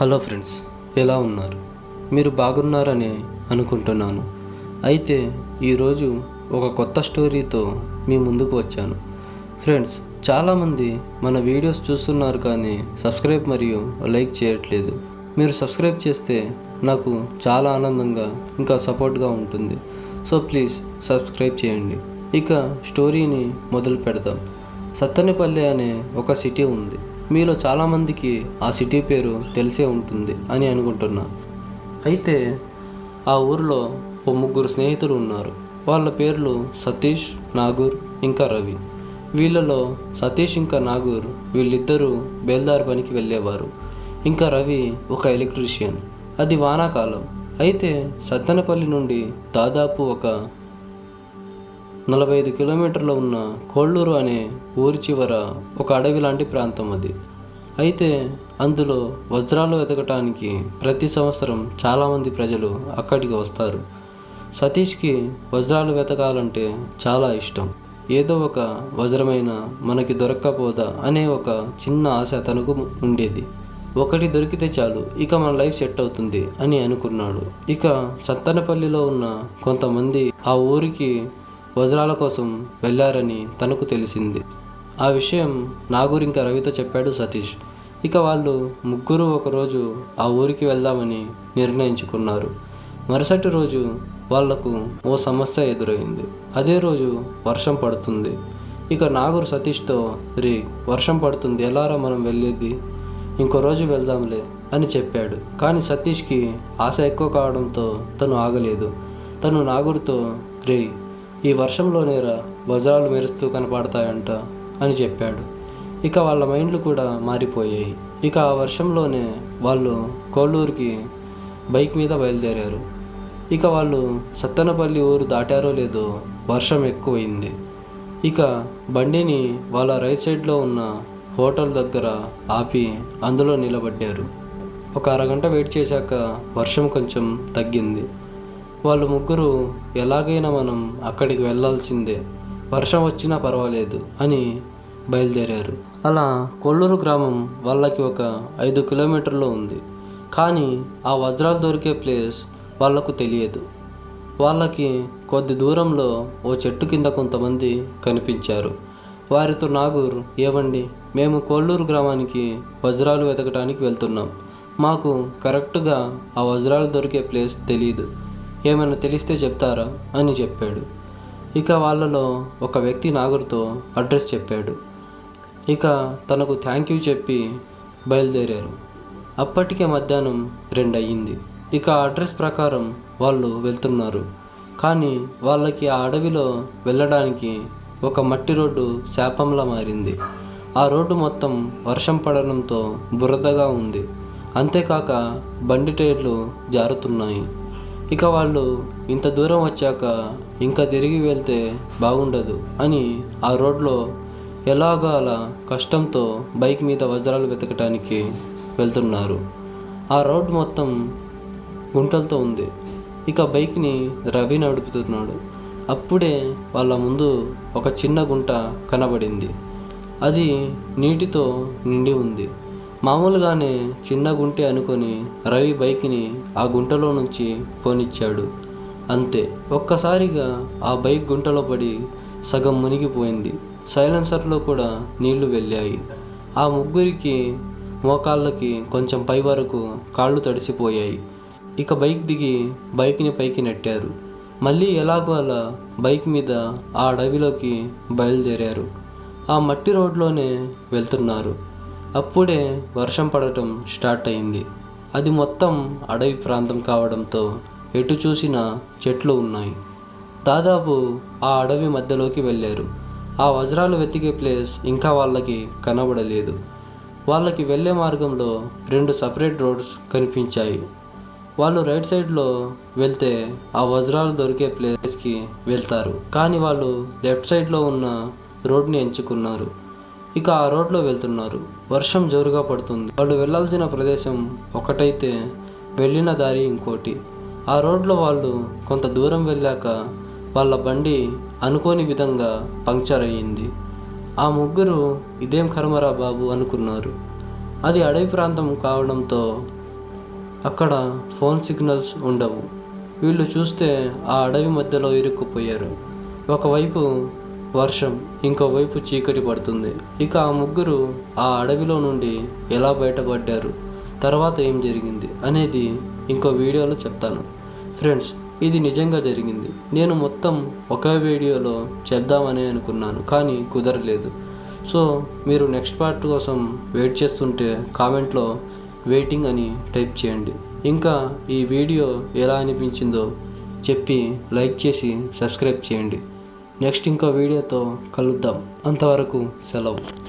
Hello friends ఎలా ఉన్నారు? మీరు బాగున్నారని అనుకుంటున్నాను. అయితే ఈరోజు ఒక కొత్త స్టోరీతో మీ ముందుకు వచ్చాను. ఫ్రెండ్స్ చాలామంది మన వీడియోస్ చూస్తున్నారు కానీ సబ్స్క్రైబ్ మరియు లైక్ చేయట్లేదు. మీరు సబ్స్క్రైబ్ చేస్తే నాకు చాలా ఆనందంగా ఇంకా సపోర్ట్గా ఉంటుంది. సో ప్లీజ్ సబ్స్క్రైబ్ చేయండి. ఇక స్టోరీని మొదలు పెడదాం. సత్తెనపల్లి అనే ఒక సిటీ ఉంది. మీలో చాలామందికి ఆ సిటీ పేరు తెలిసే ఉంటుంది అని అనుకుంటున్నా. అయితే ఆ ఊరిలో ఓ ముగ్గురు స్నేహితులు ఉన్నారు. వాళ్ళ పేర్లు సతీష్ నాగూర్ ఇంకా రవి. వీళ్ళలో సతీష్ ఇంకా నాగూర్ వీళ్ళిద్దరూ బేల్దారి పనికి వెళ్ళేవారు. ఇంకా రవి ఒక ఎలక్ట్రీషియన్. అది వానాకాలం. అయితే సత్తెనపల్లి నుండి దాదాపు ఒక నలభై ఐదు కిలోమీటర్లు ఉన్న కోళ్ళూరు అనే ఊరి చివర ఒక అడవి లాంటి ప్రాంతం అది. అయితే అందులో వజ్రాలు వెతకటానికి ప్రతి సంవత్సరం చాలామంది ప్రజలు అక్కడికి వస్తారు. సతీష్కి వజ్రాలు వెతకాలంటే చాలా ఇష్టం. ఏదో ఒక వజ్రమైన మనకి దొరక్కపోదా అనే ఒక చిన్న ఆశ తనకు ఉండేది. ఒకటి దొరికితే చాలు ఇక మన లైఫ్ సెట్ అవుతుంది అని అనుకున్నాడు. ఇక సత్తనపల్లిలో ఉన్న కొంతమంది ఆ ఊరికి వజ్రాల కోసం వెళ్ళారని తనకు తెలిసింది. ఆ విషయం నాగూర్ ఇంకా రవితో చెప్పాడు సతీష్. ఇక వాళ్ళు ముగ్గురు ఒకరోజు ఆ ఊరికి వెళ్దామని నిర్ణయించుకున్నారు. మరుసటి రోజు వాళ్ళకు ఓ సమస్య ఎదురైంది. అదే రోజు వర్షం పడుతుంది. ఇక నాగూర్ సతీష్తో రే వర్షం పడుతుంది ఎలారా మనం వెళ్ళేది? ఇంకో రోజు వెళ్దాంలే అని చెప్పాడు. కానీ సతీష్కి ఆశ ఎక్కువ కావడంతో తను ఆగలేదు. తను నాగూర్తో రే ఈ వర్షంలోనేరా వజ్రాలు మెరుస్తూ కనపడతాయంట అని చెప్పాడు. ఇక వాళ్ళ మైండ్లు కూడా మారిపోయాయి. ఇక ఆ వర్షంలోనే వాళ్ళు కోళ్ళూరుకి బైక్ మీద బయలుదేరారు. ఇక వాళ్ళు సత్తెనపల్లి ఊరు దాటారో లేదో వర్షం ఎక్కువైంది. ఇక బండిని వాళ్ళ రైట్ సైడ్లో ఉన్న హోటల్ దగ్గర ఆపి అందులో నిలబడ్డారు. ఒక అరగంట వెయిట్ చేశాక వర్షం కొంచెం తగ్గింది. వాళ్ళు ముగ్గురు ఎలాగైనా మనం అక్కడికి వెళ్ళాల్సిందే. వర్షం వచ్చినా పర్వాలేదు అని బయలుదేరారు. అలా కొల్లూరు గ్రామం వాళ్ళకి ఒక ఐదు కిలోమీటర్లో ఉంది. కానీ ఆ వజ్రాలు దొరికే ప్లేస్ వాళ్ళకు తెలియదు. వాళ్ళకి కొద్ది దూరంలో ఓ చెట్టు కింద కొంతమంది కనిపించారు. వారితో నాగూర్ ఏవండి మేము కొల్లూరు గ్రామానికి వజ్రాలు వెతకడానికి వెళ్తున్నాం. మాకు కరెక్ట్గా ఆ వజ్రాలు దొరికే ప్లేస్ తెలియదు ఏమైనా తెలిస్తే చెప్తారా? అని చెప్పాడు. ఇక వాళ్ళలో ఒక వ్యక్తి నాగర్తో అడ్రస్ చెప్పాడు. ఇక తనకు థ్యాంక్ యూ చెప్పి బయలుదేరారు. అప్పటికే మధ్యాహ్నం రెండు అయ్యింది ఇక అడ్రస్ ప్రకారం వాళ్ళు వెళ్తున్నారు. కానీ వాళ్ళకి ఆ అడవిలో వెళ్ళడానికి ఒక మట్టి రోడ్డు శాపంలా మారింది. ఆ రోడ్డు మొత్తం వర్షం పడడంతో బురదగా ఉంది. అంతేకాక బండి టైర్లు జారుతున్నాయి. ఇక వాళ్ళు ఇంత దూరం వచ్చాక ఇంకా తిరిగి వెళ్తే బాగుండదు అని ఆ రోడ్లో ఎలాగో అలా కష్టంతో బైక్ మీద వజ్రాలు వెతకటానికి వెళ్తున్నారు. ఆ రోడ్ మొత్తం గుంటలతో ఉంది. ఇక బైక్ని రవి నడుపుతున్నాడు. అప్పుడే వాళ్ళ ముందు ఒక చిన్న గుంట కనబడింది. అది నీటితో నిండి ఉంది. మామూలుగానే చిన్న గుంటే అనుకొని రవి బైక్ని ఆ గుంటలో నుంచి పోనిచ్చాడు. అంతే. ఒక్కసారిగా ఆ బైక్ గుంటలో పడి సగం మునిగిపోయింది. సైలెన్సర్లో కూడా నీళ్ళు వెళ్ళాయి. ఆ ముగ్గురికి మోకాళ్ళకి కొంచెం పై వరకు కాళ్ళు తడిసిపోయాయి. ఇక బైక్ దిగి బైక్ని పైకి నెట్టారు. మళ్ళీ ఎలాగో అలా బైక్ మీద ఆ అడవిలోకి బయలుదేరారు. ఆ మట్టి రోడ్లోనే వెళ్తున్నారు. అప్పుడే వర్షం పడటం స్టార్ట్ అయింది. అది మొత్తం అడవి ప్రాంతం కావడంతో ఎటు చూసినా చెట్లు ఉన్నాయి. దాదాపు ఆ అడవి మధ్యలోకి వెళ్ళారు. ఆ వజ్రాలు వెతికే ప్లేస్ ఇంకా వాళ్ళకి కనబడలేదు. వాళ్ళకి వెళ్ళే మార్గంలో రెండు సపరేట్ రోడ్స్ కనిపించాయి. వాళ్ళు రైట్ సైడ్లో వెళ్తే ఆ వజ్రాలు దొరికే ప్లేస్కి వెళ్తారు. కానీ వాళ్ళు లెఫ్ట్ సైడ్లో ఉన్న రోడ్ని ఎంచుకున్నారు. ఇక ఆ రోడ్లో వెళ్తున్నారు. వర్షం జోరుగా పడుతుంది. వాళ్ళు వెళ్ళాల్సిన ప్రదేశం ఒకటైతే వెళ్ళిన దారి ఇంకోటి. ఆ రోడ్లో వాళ్ళు కొంత దూరం వెళ్ళాక వాళ్ళ బండి అనుకోని విధంగా పంక్చర్ అయ్యింది. ఆ ముగ్గురు ఇదేం కర్మరా బాబు అనుకున్నారు. అది అడవి ప్రాంతం కావడంతో అక్కడ ఫోన్ సిగ్నల్స్ ఉండవు. వీళ్ళు చూస్తే ఆ అడవి మధ్యలో ఇరుక్కుపోయారు. ఒకవైపు వర్షం ఇంకోవైపు చీకటి పడుతుంది. ఇక ఆ ముగ్గురు ఆ అడవిలో నుండి ఎలా బయటపడ్డారు? తర్వాత ఏం జరిగింది? అనేది ఇంకో వీడియోలో చెప్తాను. ఫ్రెండ్స్ ఇది నిజంగా జరిగింది. నేను మొత్తం ఒకే వీడియోలో చెప్దామని అనుకున్నాను కానీ కుదరలేదు. సో మీరు నెక్స్ట్ పార్ట్ కోసం వెయిట్ చేస్తుంటే కామెంట్లో వెయిటింగ్ అని టైప్ చేయండి. ఇంకా ఈ వీడియో ఎలా అనిపించిందో చెప్పి లైక్ చేసి సబ్స్క్రైబ్ చేయండి. నెక్స్ట్ ఇంకో వీడియోతో కలుద్దాం. అంతవరకు సెలవు.